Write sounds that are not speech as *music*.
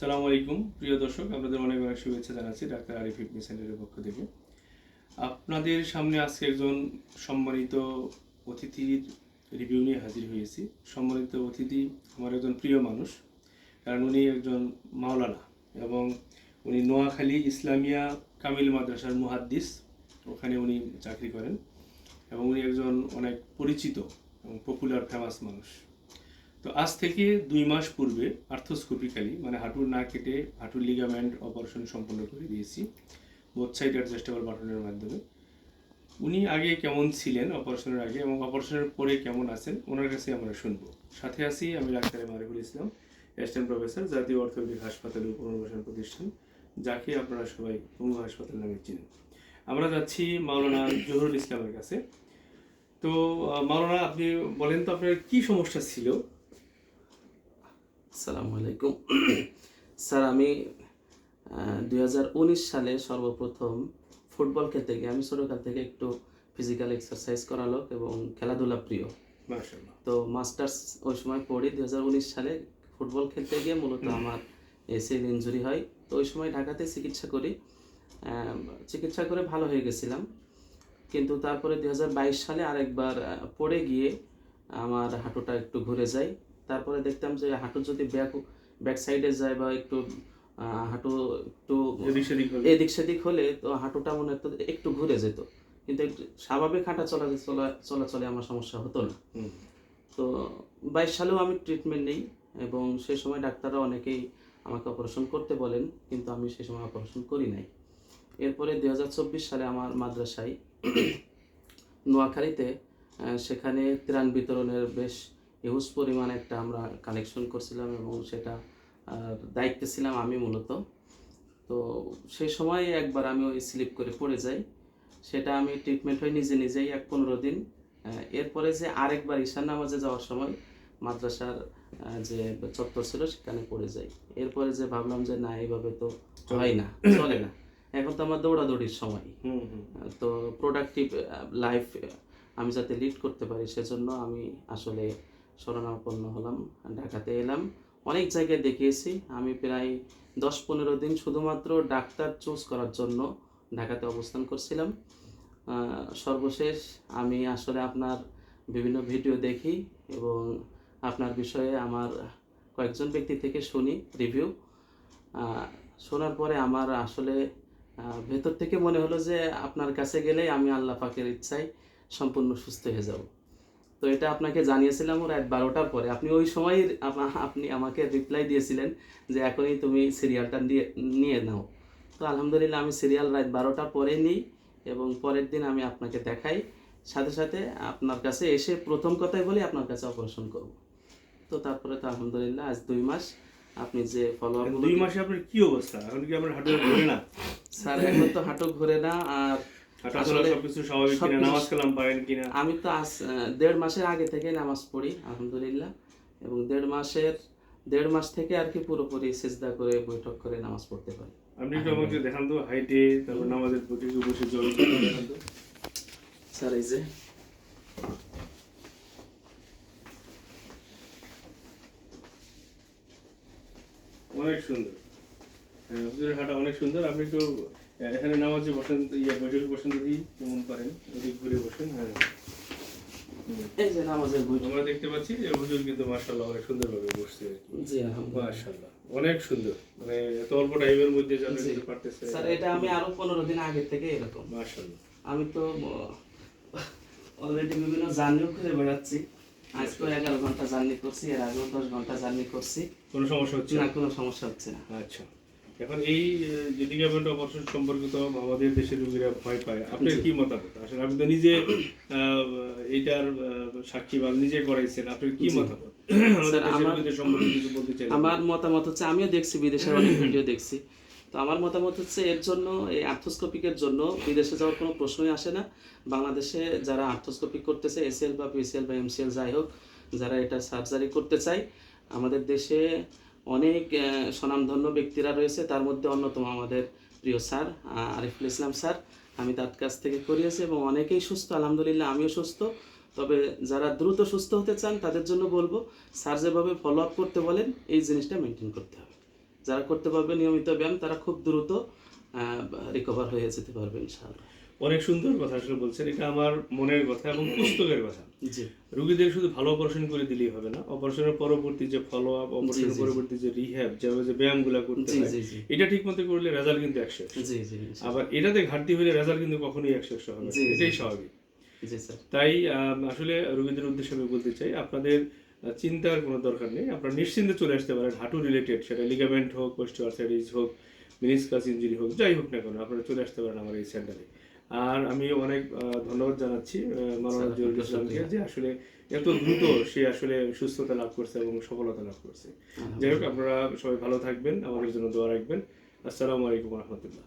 সালামু আলাইকুম, প্রিয় দর্শক, আপনাদের অনেক অনেক শুভেচ্ছা জানাচ্ছি ডাক্তার আরিফ ইবনি সেন্টারের পক্ষ থেকে। আপনাদের সামনে আজকে একজন সম্মানিত অতিথির রিভিউ নিয়ে হাজির হয়েছি। সম্মানিত অতিথি আমার একজন প্রিয় মানুষ, কারণ উনি একজন মাওলানা এবং উনি নোয়াখালী ইসলামিয়া কামিল মাদ্রাসার মুহাদ্দিস, ওখানে উনি চাকরি করেন এবং উনি একজন অনেক পরিচিত এবং পপুলার ফেমাস মানুষ। তো আজ থেকে দুই মাস পূর্বে আর্থোস্কোপিক্যালি মানে হাঁটুর না কেটে হাঁটুর লিগামেন্ট অপারেশন সম্পন্ন করে দিয়েছি বোথ সাইড অ্যাডজাস্টেবল বাটনের মাধ্যমে। উনি আগে কেমন ছিলেন অপারেশনের আগে এবং অপারেশনের পরে কেমন আছেন, ওনার কাছে আমরা শুনব। সাথে আছি আমি doctor Mariful Islam assistant professor জাতীয় অর্থনৈতিক হাসপাতালের পুনর্বাসন প্রতিষ্ঠান, যাকে আপনারা সবাই পঙ্গু হাসপাতাল নামে চিনেন। আমরা যাচ্ছি মাওলানা জহুরুল ইসলামের কাছে। তো মাওলানা আপনি বলেন তো আপনার কি সমস্যা ছিল? আসসালামু আলাইকুম। স্যার আমি দু হাজার উনিশ সালে সর্বপ্রথম ফুটবল খেলতে গিয়ে আমি ছোটোকাল থেকে একটু ফিজিক্যাল এক্সারসাইজ করা লোক এবং খেলাধুলা প্রিয়। তো মাস্টার্স ওই সময় পড়ি দু হাজার উনিশ সালে ফুটবল খেলতে গিয়ে মূলত আমার এসিএল ইঞ্জুরি হয়। তো ওই সময় ঢাকাতে চিকিৎসা করি। চিকিৎসা করে ভালো হয়ে গেছিলাম। কিন্তু তারপরে দু হাজার বাইশ সালে আরেকবার পড়ে গিয়ে আমার হাঁটুটা একটু ঘুরে যায়। তারপরে দেখতাম যে হাঁটু যদি ব্যাক ব্যাক সাইডে যায় বা একটু হাঁটু একটু এদিক সেদিক হলে। এদিক সেদিক হলে তো হাঁটুটা মনে হতো একটু ঘুরে যেত। কিন্তু একটু স্বাভাবিক হাঁটা চলা চলা চলাচলে আমার সমস্যা হতো না। তো বাইশ সালেও আমি ট্রিটমেন্ট নিই এবং সে সময় ডাক্তাররা অনেকেই আমাকে অপারেশন করতে বলেন কিন্তু আমি সে সময় অপারেশন করি নাই। এরপরে দু হাজার চব্বিশ সালে আমার মাদ্রাসায় *clears throat* নোয়াখালীতে সেখানে ত্রাণ বিতরণের বেশ হিউজ পরিমাণ একটা আমরা কালেকশন করছিলাম এবং সেটা দায়িত্বে ছিলাম আমি মূলত। তো সেই সময় একবার আমি ওই স্লিপ করে পড়ে যাই। সেটা আমি ট্রিটমেন্ট হই নিজে নিজেই এক পনেরো দিন। এরপরে যে আরেকবার ঈশান নামাজে যাওয়ার সময় মাদ্রাসার যে চত্বর ছিল সেখানে পড়ে যাই। এরপরে যে ভাবলাম যে না এইভাবে তো হয় না। চলে না। এখন তো আমার দৌড়াদৌড়ির সময়। হুম হুম। তো প্রোডাক্টিভ লাইফ আমি যাতে লিড করতে পারি সেজন্য আমি আসলে শরণাপন্ন হলাম, ঢাকাতে এলাম। অনেক জায়গায় দেখিয়েছি। আমি প্রায় দশ পনেরো দিন শুধুমাত্র ডাক্তার চুজ করার জন্য ঢাকাতে অবস্থান করছিলাম। সর্বশেষ আমি আসলে আপনার বিভিন্ন ভিডিও দেখি এবং আপনার বিষয়ে আমার কয়েকজন ব্যক্তি থেকে শুনি রিভিউ শোনার পরে আমার আসলে ভেতর থেকে মনে হলো যে আপনার কাছে গেলেই আমি আল্লাহ পাকের ইচ্ছায় সম্পূর্ণ সুস্থ হয়ে যাব। তো এটা আপনাকে জানিয়েছিলাম রাত বারোটার পরে। আপনি ওই সময় আপনি আমাকে রিপ্লাই দিয়েছিলেন যে এখনই তুমি সিরিয়ালটা দিয়ে নিয়ে নাও। তো আলহামদুলিল্লাহ আমি সিরিয়াল রাত বারোটা পরে নিই এবং পরের দিন আমি আপনাকে দেখাই। সাথে সাথে আপনার কাছে এসে প্রথম কথাই বলি আপনার কাছে অপারেশন করব। তো তারপরে তো আলহামদুলিল্লাহ আজ দুই মাস আপনি যে ফলো আপ দুই মাসে আপনার কি অবস্থা? এখন কি আপনার হাঁটু ঘুরে না? স্যার এখন তো হাঁটু ঘুরে না আর আমি তো আজ দেড় মাসের আগে থেকে নামাজ পড়ি আলহামদুলিল্লাহ। এবং দেড় মাসের দেড় মাস থেকে আর কি পুরোপুরি সেজদা করে বৈঠক করে নামাজ পড়তে পারি। আপনি একটু আমাকে দেখান তো হাইটে তারপর নামাজের প্রতি বসে জল দেখান তো। স্যার এই যে। অনেক সুন্দর। হ্যাঁ হাঁটা অনেক সুন্দর আপনি একটু এখানে নামাজে বসেন ইয়ে বৈঠকে বসেন দেখি কেমন পারেন ওদিক ঘুরে বসেন হ্যাঁ। হুম। এই যে নামাজের বৈঠক। আমরা দেখতে পাচ্ছি যে হুজুর কিন্তু অনেক সুন্দরভাবে বসছে জি আলহামদুলিল্লাহ। মার্শাল্লাহ অনেক সুন্দর। মানে এত অল্প টাইমের মধ্যে। পারতেছে। স্যার এটা আমি আরও পনেরো দিন আগে থেকে এরকম। মার্শাল্লাহ আমি তো অলরেডি বিভিন্ন জার্নিও করে বেড়াচ্ছি। আজকে এগারো ঘণ্টা জার্নি করছি এর আগেও দশ ঘণ্টা জার্নি করছি। কোনো সমস্যা হচ্ছে? না কোনো সমস্যা হচ্ছে না। আচ্ছা। এখন এই যে লিগামেন্ট অপারেশন সম্পর্কিত আমাদের দেশের রোগীরা ভয় পায় আপনার কি মতামত? আসলে আপনি তো নিজে এইটার সাক্ষী বা নিজে করাইছেন আপনার কি মতামত? আমার মতামত হচ্ছে আমিও দেখছি বিদেশের অনেক *coughs* ভিডিও দেখছি। তো আমার মতামত হচ্ছে এর জন্য এই আর্থোস্কোপিকের জন্য বিদেশে যাওয়ার কোনো প্রশ্নই আসে না। বাংলাদেশে যারা আর্থোস্কোপিক করতেছে এসিএল বা পিসিএল বা এমসিএল যাই হোক যারা এটা সার্জারি করতে চায় আমাদের দেশে অনেক স্বনামধন্য ব্যক্তিরা রয়েছে। তার মধ্যে অন্যতম আমাদের প্রিয় স্যার আরিফুল ইসলাম স্যার। আমি তার কাছ থেকে করিয়েছি এবং অনেকেই সুস্থ, আলহামদুলিল্লাহ আমিও সুস্থ। তবে যারা দ্রুত সুস্থ হতে চান, তাদের জন্য বলব, স্যার যেভাবে ফলো আপ করতে বলেন, এই জিনিসটা মেনটেন করতে হবে। যারা করতে পারবে নিয়মিত ব্যায়াম, তারা খুব দ্রুত রিকভার হয়ে যেতে পারবে, ইনশাআল্লাহ। অনেক সুন্দর কথা আসলে বলছেন। এটা আমার মনের কথা এবং পুস্তকের কথা। রোগীদের শুধু ভালো অপারেশন করে দিলেই হবে না। অপারেশনের পরবর্তী যে ফলো আপ অপারেশনের। পরবর্তী যে রিহ্যাব যেভাবে যে ব্যায়ামগুলো করতে হয় এটা ঠিক মতো করলে রেজাল্ট কিন্তু একশো। আবার এটাতে ঘাটতি হলে রেজাল্ট কিন্তু কখনোই একশো একশো হবে এটাই স্বাভাবিক। তাই আসলে রুগীদের উদ্দেশ্যে আমি বলতে চাই আপনাদের চিন্তার কোনো দরকার নেই। আপনারা নিশ্চিন্তে চলে আসতে পারেন হাঁটু রিলেটেড সেটা লিগামেন্ট হোক পোস্টিওআর্থাইটিস হোক মিনিসকাস ইঞ্জুরি হোক যাই হোক না কেন আপনারা চলে আসতে পারেন আমার এই সেন্টারে আর আমি অনেক ধন্যবাদ জানাচ্ছি মাওলানা জহুরুল ইসলামকে যে আসলে এত দ্রুত সে আসলে সুস্থতা লাভ করছে এবং সফলতা লাভ করছে। যাই হোক আপনারা সবাই ভালো থাকবেন আমাদের জন্য দোয়া রাখবেন। আসসালামু আলাইকুম রহমতুল্লাহ।